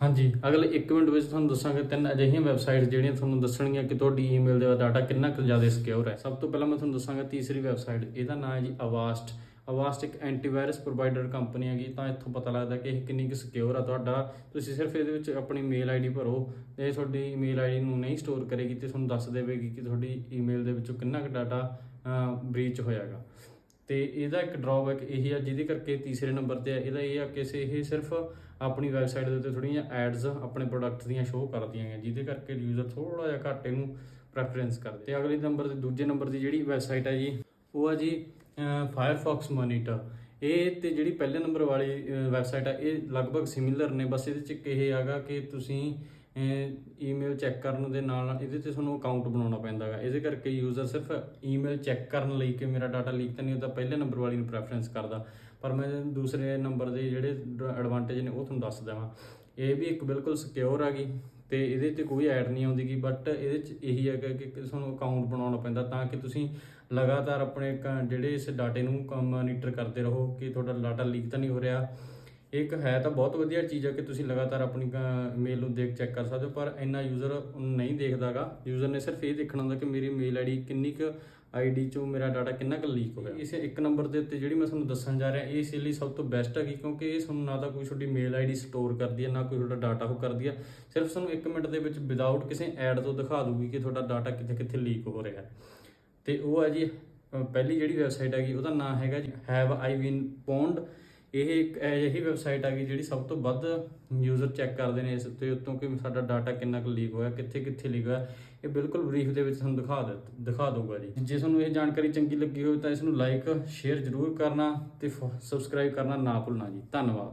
ਹਾਂਜੀ। ਅਗਲੇ 1 ਮਿੰਟ ਵਿੱਚ ਤੁਹਾਨੂੰ ਦੱਸਾਂਗੇ ਤਿੰਨ ਅਜਿਹੀਆਂ ਵੈਬਸਾਈਟਸ ਜਿਹੜੀਆਂ ਤੁਹਾਨੂੰ ਦੱਸਣਗੀਆਂ ਕਿ ਤੁਹਾਡੀ ਈਮੇਲ ਦਾ ਡਾਟਾ ਕਿੰਨਾ ਕੁ ਜ਼ਿਆਦਾ ਸਿਕਿਉਰ ਹੈ। ਸਭ ਤੋਂ ਪਹਿਲਾਂ ਮੈਂ ਤੁਹਾਨੂੰ ਦੱਸਾਂਗਾ ਤੀਸਰੀ ਵੈਬਸਾਈਟ ਇਹਦਾ ਨਾਮ ਹੈ ਜੀ ਅਵਾਸਟ ਅਵਾਸਟ ਇੱਕ ਐਂਟੀਵਾਇਰਸ ਪ੍ਰੋਵਾਈਡਰ ਕੰਪਨੀ ਹੈਗੀ, ਤਾਂ ਇੱਥੋਂ ਪਤਾ ਲੱਗਦਾ ਕਿ ਇਹ ਕਿੰਨੀ ਕੁ ਸਿਕਿਉਰ ਆ ਤੁਹਾਡਾ। ਤੁਸੀਂ ਸਿਰਫ ਇਹਦੇ ਵਿੱਚ ਆਪਣੀ ਮੇਲ ਆਈਡੀ ਭਰੋ, ਤੇ ਇਹ ਤੁਹਾਡੀ ਈਮੇਲ ਆਈਡੀ ਨੂੰ ਨਹੀਂ ਸਟੋਰ ਕਰੇਗੀ ਤੇ ਤੁਹਾਨੂੰ ਦੱਸ ਦੇਵੇਗੀ ਕਿ ਤੁਹਾਡੀ ਈਮੇਲ ਦੇ ਵਿੱਚੋਂ ਕਿੰਨਾ ਕੁ ਡਾਟਾ ਬ੍ਰੀਚ ਹੋਇਆਗਾ। ਤੇ ਇਹਦਾ ਇੱਕ ਡਰਾਬੈਕ ਇਹ ਆ, ਜਿਹਦੇ ਕਰਕੇ ਤੀਸਰੇ ਨੰਬਰ ਤੇ ਆ, ਇਹਦਾ ਇਹ ਆ ਕਿ ਸੇ ਇਹ ਸਿਰਫ ਆਪਣੀ ਵੈਬਸਾਈਟ ਦੇ ਉੱਤੇ ਥੋੜੀਆਂ ਐਡਸ ਆਪਣੇ ਪ੍ਰੋਡਕਟ ਦੀਆਂ ਸ਼ੋਅ ਕਰਦੀਆਂ ਹੈ ਜਿਹਦੇ ਕਰਕੇ ਯੂਜ਼ਰ ਥੋੜਾ ਜਿਹਾ ਘੱਟ ਇਹਨੂੰ ਪ੍ਰੈਫਰੈਂਸ ਕਰਦੇ। ਤੇ ਅਗਲੇ ਨੰਬਰ ਤੇ, ਦੂਜੇ ਨੰਬਰ ਦੀ ਜਿਹੜੀ ਵੈਬਸਾਈਟ ਹੈ ਜੀ, ਉਹ ਆ ਜੀ ਫਾਇਰਫੌਕਸ ਮੋਨੀਟਰ ਇਹ ਤੇ ਜਿਹੜੀ ਪਹਿਲੇ ਨੰਬਰ ਵਾਲੀ ਵੈਬਸਾਈਟ ਆ, ਇਹ ਲਗਭਗ ਸਿਮਿਲਰ ਨੇ, ਬਸ ਇਹਦੇ ਚ ਇੱਕ ਇਹ ਹੈਗਾ ਕਿ ਤੁਸੀਂ ਈਮੇਲ ਚੈੱਕ ਕਰਨ ਦੇ ਨਾਲ ਇਹਦੇ ਤੇ ਤੁਹਾਨੂੰ ਅਕਾਊਂਟ ਬਣਾਉਣਾ ਪੈਂਦਾ ਹੈਗਾ ਇਹਦੇ ਕਰਕੇ ਯੂਜ਼ਰ ਸਿਰਫ ਈਮੇਲ ਚੈੱਕ ਕਰਨ ਲਈ ਕਿ ਮੇਰਾ ਡਾਟਾ ਲੀਕ ਤਾਂ ਨਹੀਂ ਹੁੰਦਾ, ਪਹਿਲੇ ਨੰਬਰ ਵਾਲੀ ਨੂੰ ਪ੍ਰੈਫਰੈਂਸ ਕਰਦਾ। ਪਰ ਮੈਂ ਦੂਸਰੇ ਨੰਬਰ ਦੇ ਜਿਹੜੇ ਐਡਵਾਂਟੇਜ ਨੇ ਉਹ ਤੁਹਾਨੂੰ ਦੱਸ ਦੇਵਾਂ। ਇਹ ਵੀ ਇੱਕ ਬਿਲਕੁਲ ਸਿਕਿਉਰ ਹੈਗੀ ਤੇ ਇਹਦੇ ਤੇ ਕੋਈ ਐਡ ਨਹੀਂ ਆਉਂਦੀਗੀ ਬਟ ਇਹਦੇ ਚ ਇਹੀ ਹੈਗਾ ਕਿ ਤੁਹਾਨੂੰ ਅਕਾਊਂਟ ਬਣਾਉਣਾ ਪੈਂਦਾ ਤਾਂ ਕਿ ਤੁਸੀਂ ਲਗਾਤਾਰ ਆਪਣੇ ਕ- ਜਿਹੜੇ ਇਸ ਡਾਟੇ ਨੂੰ ਮੋਨੀਟਰ ਕਰਦੇ ਰਹੋ ਕਿ ਤੁਹਾਡਾ ਡਾਟਾ ਲੀਕ ਤਾਂ ਨਹੀਂ ਹੋ ਰਿਹਾ। ਇੱਕ ਹੈ ਤਾਂ ਬਹੁਤ ਵਧੀਆ ਚੀਜ਼ ਹੈ ਕਿ ਤੁਸੀਂ ਲਗਾਤਾਰ ਆਪਣੀ ਮੇਲ ਨੂੰ ਦੇਖ ਚੈੱਕ ਕਰ ਸਕਦੇ ਹੋ, ਪਰ ਇੰਨਾ ਯੂਜ਼ਰ ਨਹੀਂ ਦੇਖਦਾਗਾ। ਯੂਜ਼ਰ ਨੇ ਸਿਰਫ ਇਹ ਦੇਖਣਾ ਹੁੰਦਾ ਕਿ ਮੇਰੀ ਮੇਲ ਆਈਡੀ ਕਿੰਨੀ ਕੁ ਆਈਡੀ ਚੋਂ ਮੇਰਾ ਡਾਟਾ ਕਿੰਨਾ ਕੁ ਲੀਕ ਹੋਇਆ। ਇਸੇ ਇੱਕ ਨੰਬਰ ਦੇ ਉੱਤੇ ਜਿਹੜੀ ਮੈਂ ਤੁਹਾਨੂੰ ਦੱਸਣ ਜਾ ਰਿਹਾ, ਇਹ ਇਸ ਲਈ ਸਭ ਤੋਂ ਬੈਸਟ ਹੈਗੀ, ਕਿਉਂਕਿ ਇਹ ਤੁਹਾਨੂੰ ਨਾ ਤਾਂ ਕੋਈ ਤੁਹਾਡੀ ਮੇਲ ਆਈਡੀ ਸਟੋਰ ਕਰਦੀ ਹੈ, ਨਾ ਕੋਈ ਤੁਹਾਡਾ ਡਾਟਾ ਉਹ ਕਰਦੀ ਹੈ। ਸਿਰਫ ਤੁਹਾਨੂੰ 1 ਮਿੰਟ ਦੇ ਵਿੱਚ ਵਿਦਆਊਟ ਕਿਸੇ ਐਡ ਤੋਂ ਦਿਖਾ ਦੂਗੀ ਕਿ ਤੁਹਾਡਾ ਡਾਟਾ ਕਿੱਥੇ ਕਿੱਥੇ ਲੀਕ ਹੋ ਰਿਹਾ ਹੈ। ਤੇ ਉਹ ਹੈ ਜੀ ਪਹਿਲੀ ਜਿਹੜੀ ਵੈਬਸਾਈਟ ਹੈਗੀ, ਉਹਦਾ ਨਾਮ ਹੈਗਾ ਜੀ ਹੈਵ ਆਈ ਬੀਨ ਪੌਂਡ ਇਹ ਇੱਕ ਅਜਿਹੀ ਵੈਬਸਾਈਟ ਆ ਗਈ ਜਿਹੜੀ ਸਭ ਤੋਂ ਵੱਧ ਯੂਜ਼ਰ ਚੈੱਕ ਕਰਦੇ ਨੇ ਇਸ ਉੱਤੇ ਉੱਤੋਂ ਕਿ ਸਾਡਾ ਡਾਟਾ ਕਿੰਨਾ ਕੁ ਲੀਕ ਹੋਇਆ, ਕਿੱਥੇ ਕਿੱਥੇ ਲੀਕ ਹੋਇਆ, ਇਹ ਬਿਲਕੁਲ ਬਰੀਫ ਦੇ ਵਿੱਚ ਤੁਹਾਨੂੰ ਦਿਖਾ ਦੇ, ਦਿਖਾ ਦਊਗਾ ਜੀ। ਜੇ ਤੁਹਾਨੂੰ ਇਹ ਜਾਣਕਾਰੀ ਚੰਗੀ ਲੱਗੀ ਹੋਵੇ ਤਾਂ ਇਸ ਨੂੰ ਲਾਈਕ ਸ਼ੇਅਰ ਜ਼ਰੂਰ ਕਰਨਾ ਤੇ ਸਬਸਕ੍ਰਾਈਬ ਕਰਨਾ ਨਾ ਭੁੱਲਣਾ ਜੀ। ਧੰਨਵਾਦ।